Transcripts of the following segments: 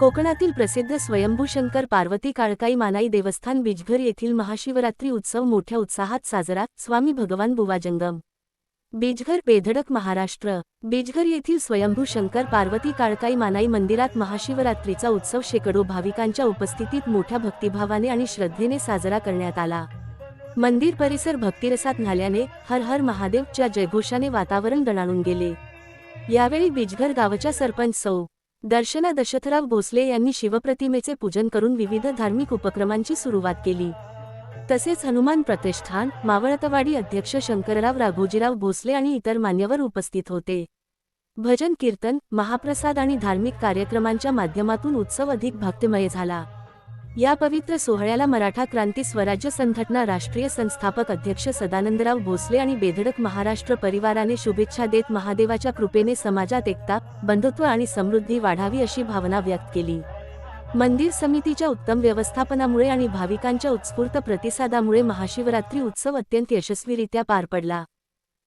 कोकणातील प्रसिद्ध स्वयंभू शंकर पार्वती काळकाई मानाई देवस्थान बिजघर येथील महाशिवरात्री उत्सव मोठ्या उत्साहात साजरा. स्वामी भगवान बुवाजंगम. बिजघर बीजघर बेधडक महाराष्ट्र. बीजघर येथील स्वयंभू शंकर पार्वती काळकाई मानाई मंदिरात महाशिवरात्रीचा उत्सव शेकडो भाविकांच्या उपस्थितीत मोठ्या भक्तिभावाने आणि श्रद्धेने साजरा करण्यात आला. मंदिर परिसर भक्तिरसात न्हाल्याने हर हर महादेवच्या जयघोषाने वातावरण दणाणून गेले. यावेळी बिजघर गावच्या सरपंच सौ. दर्शना दशथराव भोसले यांनी शिवप्रतिमेचे पूजन करून विविध धार्मिक उपक्रमांची सुरुवात केली. तसेच हनुमान प्रतिष्ठान मावळतवाडी अध्यक्ष शंकरराव राघोजीराव भोसले आणि इतर मान्यवर उपस्थित होते. भजन कीर्तन महाप्रसाद आणि धार्मिक कार्यक्रमांच्या माध्यमातून उत्सव अधिक भक्तिमय झाला. या पवित्र सोहळ्याला मराठा क्रांती स्वराज्य संघटना राष्ट्रीय संस्थापक अध्यक्ष सदानंदराव भोसले आणि बेधडक महाराष्ट्र परिवाराने शुभेच्छा देत महादेवाच्या कृपेने समाजात एकता बंधुत्व आणि समृद्धी वाढावी अशी भावना व्यक्त केली. मंदिर समितीच्या उत्तम व्यवस्थापनामुळे आणि भाविकांच्या उत्स्फूर्त प्रतिसादामुळे महाशिवरात्री उत्सव अत्यंत यशस्वीरित्या पार पडला.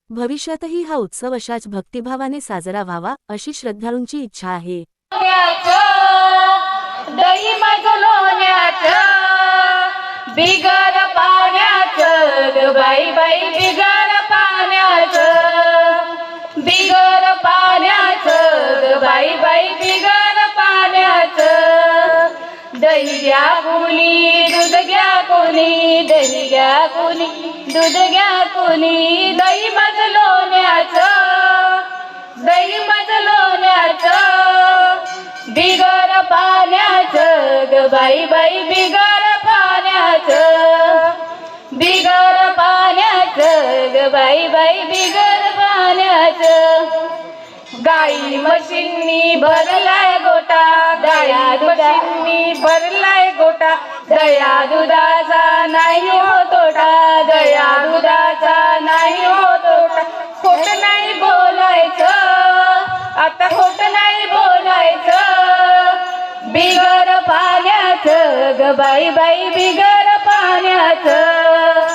भविष्यातही हा उत्सव अशाच भक्तिभावाने साजरा व्हावा अशी श्रद्धाळूंची इच्छा आहे. बिगर पाण्याचं बाई बाई बिगर पाण्याचं बिगर पाण्याचं बाई बाई बिगर पाण्याचं. दही घ्या कोणी दूध घ्या कोणी दही घ्या कोणी दूध घ्या कोणी दही माझं बाई बाई बिगर पाण्याचं बिगर पाण्याचं ग बाई बाई बिगर पाण्याचं गाई म्हशींनी भरलाय गोटा दया मशीननी भरलाय गोटा दया दुधाचा नाही हो तोटा दया दुधाचा बाई बाई बिगर पाण्याचं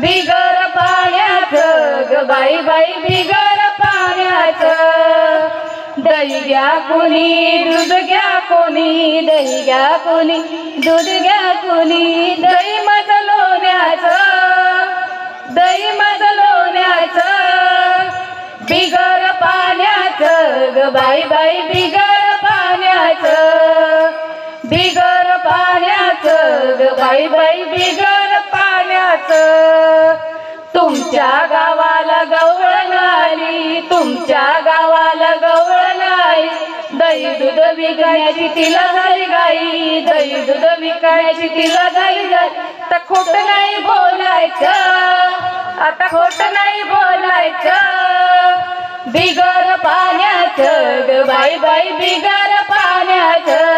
बिगर पाण्याचं ग बाई बाई बिगर पाण्याचं दही घ्या कोणी दूध घ्या कोणी दही घ्या कोणी दूध घ्या कोणी दही मज लोण्याचं. दही मज लोण्याचं बिगर पाण्याचं ग बाई बाई बिगर पाण्याचं बिगर पाण्याचं बाई बाई बिगर पाण्याचं. तुमच्या गावाला गवळ आली तुमच्या गावाला गवळ आली दही दूध विकण्याची तिला झाली गाई दही दूध विकण्याची तिला झाली गाई. तर खोट नाही बोलायचं आता खोट नाही बोलायचं. बिगर पाण्याचं बाई बाई बिगर पाण्याचं.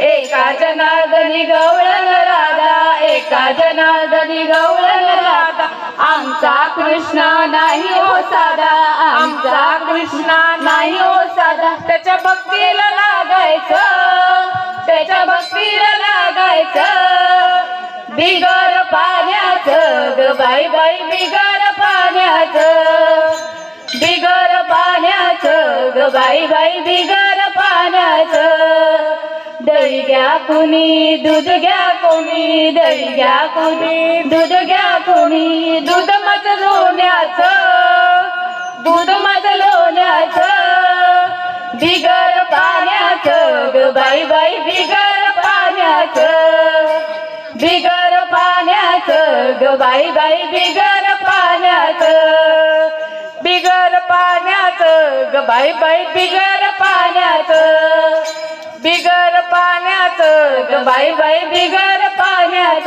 एका जनार्दनी गवळण राधा एका जनार्दनी गवळण राधा. आमचा कृष्ण नाही हो साधा आमचा कृष्ण नाही हो साधा. त्याच्या भक्तीला लागायचं त्याच्या भक्तीला लागायचं. बिगर पाण्याचं ग बाई बाई बिगर पाण्याचं. बिगर पाण्याचं ग बाई बाई बिगर पाण्याचं. दही घ्या कुणी दूध घ्या कोणी दही घ्या कुणी दूध घ्या कोणी दूध मत लोण्याचं दूध मत लोण्याचं बिगर पाण्याचं ग बाई बाई बिगर पाण्याचं बिगर पाण्याचं ग बाई बाई बिगर पाण्याचं बिगर पाण्याचं ग बाई बाई बिगर पाण्याचं बिगर पाण्यात ग बाई बाई बिगर पाण्यात.